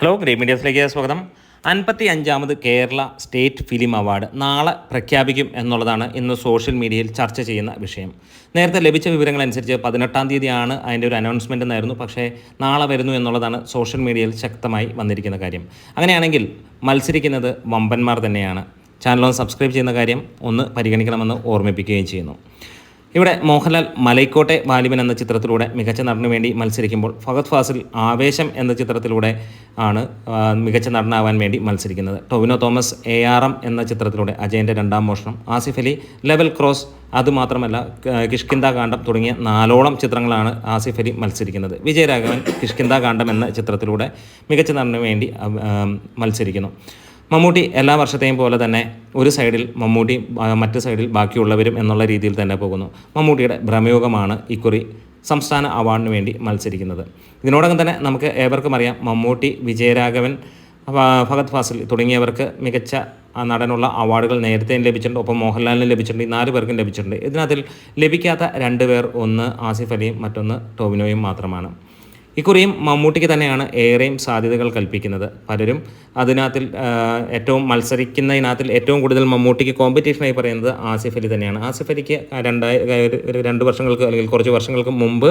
Hello grey മീഡിയസിലേക്ക് സ്വാഗതം. അൻപത്തി അഞ്ചാമത് കേരള സ്റ്റേറ്റ് ഫിലിം അവാർഡ് നാളെ പ്രഖ്യാപിക്കും എന്നുള്ളതാണ് ഇന്ന് സോഷ്യൽ മീഡിയയിൽ ചർച്ച ചെയ്യുന്ന വിഷയം. നേരത്തെ ലഭിച്ച വിവരങ്ങളനുസരിച്ച് പതിനെട്ടാം തീയതിയാണ് അതിന്റെ ഒരു അനൗൺസ്മെന്റ് എന്നായിരുന്നു. പക്ഷേ നാളെ വരുന്നു എന്നുള്ളതാണ് സോഷ്യൽ മീഡിയയിൽ ശക്തമായി വന്നിരിക്കുന്ന കാര്യം. അങ്ങനെയാണെങ്കിൽ മത്സരിക്കുന്നത് വമ്പന്മാർ തന്നെയാണ്. ചാനൽ ഒന്ന് സബ്സ്ക്രൈബ് ചെയ്യുന്ന കാര്യം ഒന്ന് പരിഗണിക്കണമെന്ന് ഓർമ്മിപ്പിക്കുകയും ചെയ്യുന്നു. ഇവിടെ മോഹൻലാൽ മലൈക്കോട്ടെ വാലിബൻ എന്ന ചിത്രത്തിലൂടെ മികച്ച നടന് വേണ്ടി മത്സരിക്കുമ്പോൾ ഫഹദ് ഫാസിൽ ആവേശം എന്ന ചിത്രത്തിലൂടെ ആണ് മികച്ച നടനാവാൻ വേണ്ടി മത്സരിക്കുന്നത്. Tovino Thomas A R M എന്ന ചിത്രത്തിലൂടെ അജയന്റെ രണ്ടാം മോഷണം ആസിഫ് അലി ലെവൽ ക്രോസ് അതുമാത്രമല്ല കിഷ്കിന്ദ കാണ്ഡം തുടങ്ങിയ നാലോളം ചിത്രങ്ങളാണ് ആസിഫ് അലി മത്സരിക്കുന്നത്. വിജയരാഘവൻ കിഷ്കിന്ദ കാണ്ഡം എന്ന ചിത്രത്തിലൂടെ മികച്ച നടന് വേണ്ടി മത്സരിക്കുന്നു. മമ്മൂട്ടി എല്ലാ വർഷത്തെയും പോലെ തന്നെ ഒരു സൈഡിൽ മമ്മൂട്ടി മറ്റു സൈഡിൽ ബാക്കിയുള്ളവരും എന്നുള്ള രീതിയിൽ തന്നെ പോകുന്നു. മമ്മൂട്ടിയുടെ ഭ്രമയോഗമാണ് ഇക്കുറി സംസ്ഥാന അവാർഡിന് വേണ്ടി മത്സരിക്കുന്നത്. ഇതിനോടകം തന്നെ നമുക്ക് ഏവർക്കും അറിയാം മമ്മൂട്ടി വിജയരാഘവൻ ഭഗത് ഫാസിൽ തുടങ്ങിയവർക്ക് മികച്ച നടനുള്ള അവാർഡുകൾ നേരത്തെയും ലഭിച്ചിട്ടുണ്ട്. ഒപ്പം മോഹൻലാലിനും ലഭിച്ചിട്ടുണ്ട്. ഈ നാല് പേർക്കും ലഭിച്ചിട്ടുണ്ട്. ഇതിനകത്തിൽ ലഭിക്കാത്ത രണ്ട് പേർ ഒന്ന് ആസിഫ് അലിയും മറ്റൊന്ന് ടോവിനോയും മാത്രമാണ്. ഇക്കുറിയും മമ്മൂട്ടിക്ക് തന്നെയാണ് ഏറെയും സാധ്യതകൾ കൽപ്പിക്കുന്നത്. പലരും അതിനകത്തിൽ ഏറ്റവും മത്സരിക്കുന്നതിനകത്തിൽ ഏറ്റവും കൂടുതൽ മമ്മൂട്ടിക്ക് കോമ്പറ്റീഷനായി പറയുന്നത് ആസിഫ് അലി തന്നെയാണ്. ആസിഫ് അലിക്ക് ഒരു രണ്ട് വർഷങ്ങൾക്ക് അല്ലെങ്കിൽ കുറച്ച് വർഷങ്ങൾക്ക് മുമ്പ്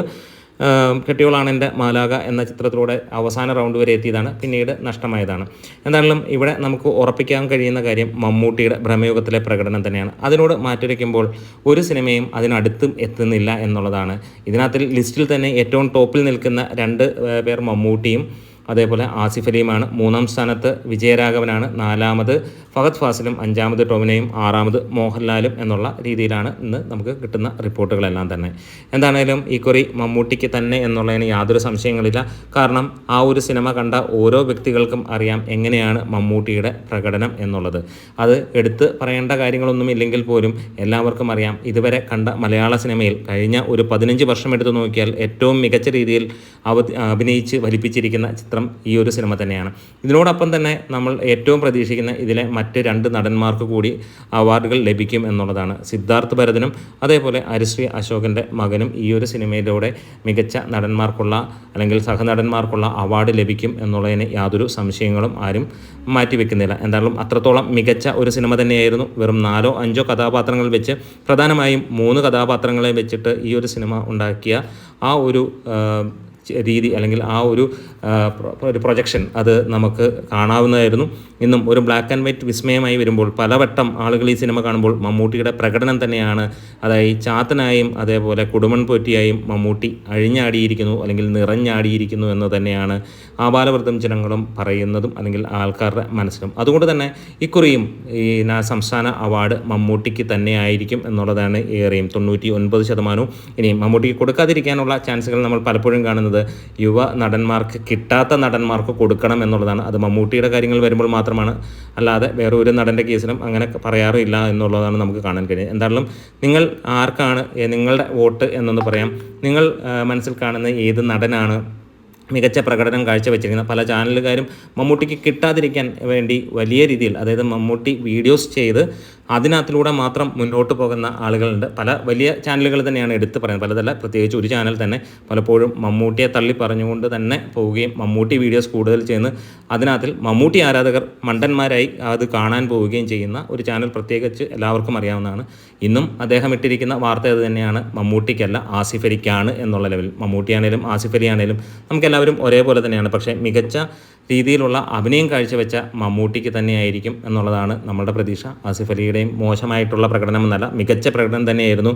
കെട്ടിയോളാണ് എന്റെ മാലാക എന്ന ചിത്രത്തിലൂടെ അവസാന റൗണ്ട് വരെ എത്തിയതാണ്. പിന്നീട് നഷ്ടമായതാണ്. എന്തായാലും ഇവിടെ നമുക്ക് ഉറപ്പിക്കാൻ കഴിയുന്ന കാര്യം മമ്മൂട്ടിയുടെ ഭ്രമയുഗത്തിലെ പ്രകടനം തന്നെയാണ്. അതിനോട് മാറ്റുരയ്ക്കുമ്പോൾ ഒരു സിനിമയും അതിനടുത്തും എത്തുന്നില്ല എന്നുള്ളതാണ്. ഇതിനകത്തിൽ ലിസ്റ്റിൽ തന്നെ ഏറ്റവും ടോപ്പിൽ നിൽക്കുന്ന രണ്ട് പേർ മമ്മൂട്ടിയും അതേപോലെ ആസിഫ് അലിയുമാണ് മൂന്നാം സ്ഥാനത്ത് വിജയരാഘവനാണ് നാലാമത് ഫഹദ് ഫാസിലും അഞ്ചാമത് ടോമിനയും ആറാമത് മോഹൻലാലും എന്നുള്ള രീതിയിലാണ് ഇന്ന് നമുക്ക് കിട്ടുന്ന റിപ്പോർട്ടുകളെല്ലാം തന്നെ. എന്താണേലും ഈ കുറി മമ്മൂട്ടിക്ക് തന്നെ എന്നുള്ളതിന് യാതൊരു സംശയങ്ങളില്ല. കാരണം ആ ഒരു സിനിമ കണ്ട ഓരോ വ്യക്തികൾക്കും അറിയാം എങ്ങനെയാണ് മമ്മൂട്ടിയുടെ പ്രകടനം എന്നുള്ളത്. അത് എടുത്ത് പറയേണ്ട കാര്യങ്ങളൊന്നും ഇല്ലെങ്കിൽ പോലും എല്ലാവർക്കും അറിയാം ഇതുവരെ കണ്ട മലയാള സിനിമയിൽ കഴിഞ്ഞ ഒരു പതിനഞ്ച് വർഷം എടുത്തു നോക്കിയാൽ ഏറ്റവും മികച്ച രീതിയിൽ അവ അഭിനയിച്ച് ഫലിപ്പിച്ചിരിക്കുന്ന ചിത്രം ഈ ഒരു സിനിമ തന്നെയാണ്. ഇതിനോടൊപ്പം തന്നെ നമ്മൾ ഏറ്റവും പ്രതീക്ഷിക്കുന്ന ഇതിലെ മറ്റ് രണ്ട് നടന്മാർക്ക് കൂടി അവാർഡുകൾ ലഭിക്കും എന്നുള്ളതാണ്. സിദ്ധാർത്ഥ് ഭരതനും അതേപോലെ ഹരിശ്രീ അശോകന്റെ മകനും ഈ ഒരു സിനിമയിലൂടെ മികച്ച നടന്മാർക്കുള്ള അല്ലെങ്കിൽ സഹനടന്മാർക്കുള്ള അവാർഡ് ലഭിക്കും എന്നുള്ളതിന് യാതൊരു സംശയങ്ങളും ആരും മാറ്റിവെക്കുന്നില്ല. എന്തായാലും അത്രത്തോളം മികച്ച ഒരു സിനിമ തന്നെയായിരുന്നു. വെറും നാലോ അഞ്ചോ കഥാപാത്രങ്ങൾ വെച്ച് പ്രധാനമായും മൂന്ന് കഥാപാത്രങ്ങളെ വെച്ചിട്ട് ഈ ഒരു സിനിമ ഉണ്ടാക്കിയ ആ ഒരു രീതി അല്ലെങ്കിൽ ആ ഒരു ഒരു പ്രൊജക്ഷൻ അത് നമുക്ക് കാണാവുന്നതായിരുന്നു. ഇന്നും ഒരു ബ്ലാക്ക് ആൻഡ് വൈറ്റ് വിസ്മയമായി വരുമ്പോൾ പലവട്ടം ആളുകൾ ഈ സിനിമ കാണുമ്പോൾ മമ്മൂട്ടിയുടെ പ്രകടനം തന്നെയാണ്. അതായത് ചാത്തനായും അതേപോലെ കുടുമൺ പോറ്റിയായും മമ്മൂട്ടി അഴിഞ്ഞാടിയിരിക്കുന്നു അല്ലെങ്കിൽ നിറഞ്ഞാടിയിരിക്കുന്നു എന്ന് തന്നെയാണ് ആബാലവൃദ്ധം ജനങ്ങളും പറയുന്നതും അല്ലെങ്കിൽ ആൾക്കാരുടെ മനസ്സിലും. അതുകൊണ്ട് തന്നെ ഇക്കുറിയും ഈ സംസ്ഥാന അവാർഡ് മമ്മൂട്ടിക്ക് തന്നെയായിരിക്കും എന്നുള്ളതാണ് ഏറെയും തൊണ്ണൂറ്റി ഒൻപത് ശതമാനവും. ഇനിയും മമ്മൂട്ടിക്ക് കൊടുക്കാതിരിക്കാനുള്ള ചാൻസുകൾ നമ്മൾ പലപ്പോഴും കാണുന്നത് യുവ നടന്മാർക്ക് കിട്ടാത്ത നടന്മാർക്ക് കൊടുക്കണം എന്നുള്ളതാണ്. അത് മമ്മൂട്ടിയുടെ കാര്യങ്ങൾ വരുമ്പോൾ മാത്രമാണ്. അല്ലാതെ വേറെ ഒരു നടന്റെ കേസിലും അങ്ങനെ പറയാറില്ല എന്നുള്ളതാണ് നമുക്ക് കാണാൻ കഴിയുന്നത്. എന്തായാലും നിങ്ങൾ ആർക്കാണ് നിങ്ങളുടെ വോട്ട് എന്നൊന്ന് പറയാം. നിങ്ങൾ മനസ്സിൽ കാണുന്ന ഏത് നടനാണ് മികച്ച പ്രകടനം കാഴ്ചവെച്ചിരിക്കുന്ന പല ചാനലുകാരും മമ്മൂട്ടിക്ക് കിട്ടാതിരിക്കാൻ വേണ്ടി വലിയ രീതിയിൽ അതായത് മമ്മൂട്ടി വീഡിയോസ് ചെയ്ത് അതിനകത്തിലൂടെ മാത്രം മുന്നോട്ട് പോകുന്ന ആളുകളുണ്ട്. പല വലിയ ചാനലുകൾ തന്നെയാണ് എടുത്തു പറയുന്നത്. പലതല്ല പ്രത്യേകിച്ച് ഒരു ചാനൽ തന്നെ പലപ്പോഴും മമ്മൂട്ടിയെ തള്ളി പറഞ്ഞുകൊണ്ട് തന്നെ പോവുകയും മമ്മൂട്ടി വീഡിയോസ് കൂടുതൽ ചെയ്യുന്ന. അതിനകത്തിൽ മമ്മൂട്ടി ആരാധകർ മണ്ടന്മാരായി അത് കാണാൻ പോവുകയും ചെയ്യുന്ന ഒരു ചാനൽ പ്രത്യേകിച്ച് എല്ലാവർക്കും അറിയാവുന്നതാണ്. ഇന്നും അദ്ദേഹം ഇട്ടിരിക്കുന്ന വാർത്ത അത് തന്നെയാണ്. മമ്മൂട്ടിക്കല്ല ആസിഫ് എന്നുള്ള ലെവൽ മമ്മൂട്ടിയാണേലും ആസിഫ് അലി ആണേലും നമുക്കെല്ലാവരും ഒരേപോലെ തന്നെയാണ്. പക്ഷേ മികച്ച രീതിയിലുള്ള അഭിനയം കാഴ്ചവെച്ച മമ്മൂട്ടിക്ക് തന്നെയായിരിക്കും എന്നുള്ളതാണ് നമ്മുടെ പ്രതീക്ഷ. ആസിഫ് അലിയുടെയും മോശമായിട്ടുള്ള പ്രകടനം എന്നല്ല മികച്ച പ്രകടനം തന്നെയായിരുന്നു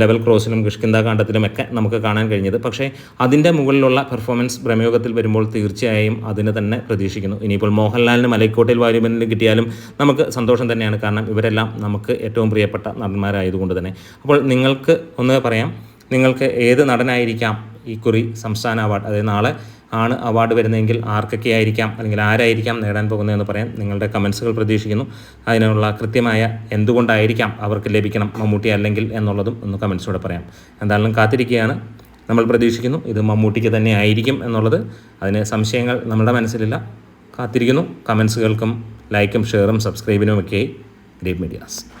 ലെവൽ ക്രോസിലും കിഷ്കിന്ദ കാണ്ഡത്തിലുമൊക്കെ നമുക്ക് കാണാൻ കഴിഞ്ഞത്. പക്ഷേ അതിന്റെ മുകളിലുള്ള പെർഫോമൻസ് പ്രമയോഗത്തിൽ വരുമ്പോൾ തീർച്ചയായും അതിന് തന്നെ പ്രതീക്ഷിക്കുന്നു. ഇനിയിപ്പോൾ മോഹൻലാലിന് മലൈക്കോട്ടിൽ വാരിബനിന് കിട്ടിയാലും നമുക്ക് സന്തോഷം തന്നെയാണ്. കാരണം ഇവരെല്ലാം നമുക്ക് ഏറ്റവും പ്രിയപ്പെട്ട നടന്മാരായതുകൊണ്ട് തന്നെ. അപ്പോൾ നിങ്ങൾക്ക് ഒന്ന് പറയാം നിങ്ങൾക്ക് ഏത് നടനായിരിക്കാം ഈ കുറി സംസ്ഥാന അവാർഡ്? അതായത് നാളെ ആണ് അവാർഡ് വരുന്നതെങ്കിൽ ആർക്കൊക്കെ ആയിരിക്കാം അല്ലെങ്കിൽ ആരായിരിക്കാം നേടാൻ പോകുന്നതെന്ന് പറയാം നിങ്ങളുടെ കമൻസുകൾ പ്രതീക്ഷിക്കുന്നു. അതിനുള്ള കൃത്യമായ എന്തുകൊണ്ടായിരിക്കാം അവർക്ക് ലഭിക്കണം മമ്മൂട്ടി അല്ലെങ്കിൽ എന്നുള്ളതും ഒന്ന് കമൻസിലൂടെ പറയാം. എന്തായാലും കാത്തിരിക്കുകയാണ്. നമ്മൾ പ്രതീക്ഷിക്കുന്നു ഇത് മമ്മൂട്ടിക്ക് തന്നെ ആയിരിക്കും എന്നുള്ളത്. അതിന് സംശയങ്ങൾ നമ്മുടെ മനസ്സിലില്ല. കാത്തിരിക്കുന്നു. കമൻസുകൾക്കും ലൈക്കും ഷെയറും സബ്സ്ക്രൈബിനും ഒക്കെയായി ഗ്രേറ്റ് മീഡിയാസ്.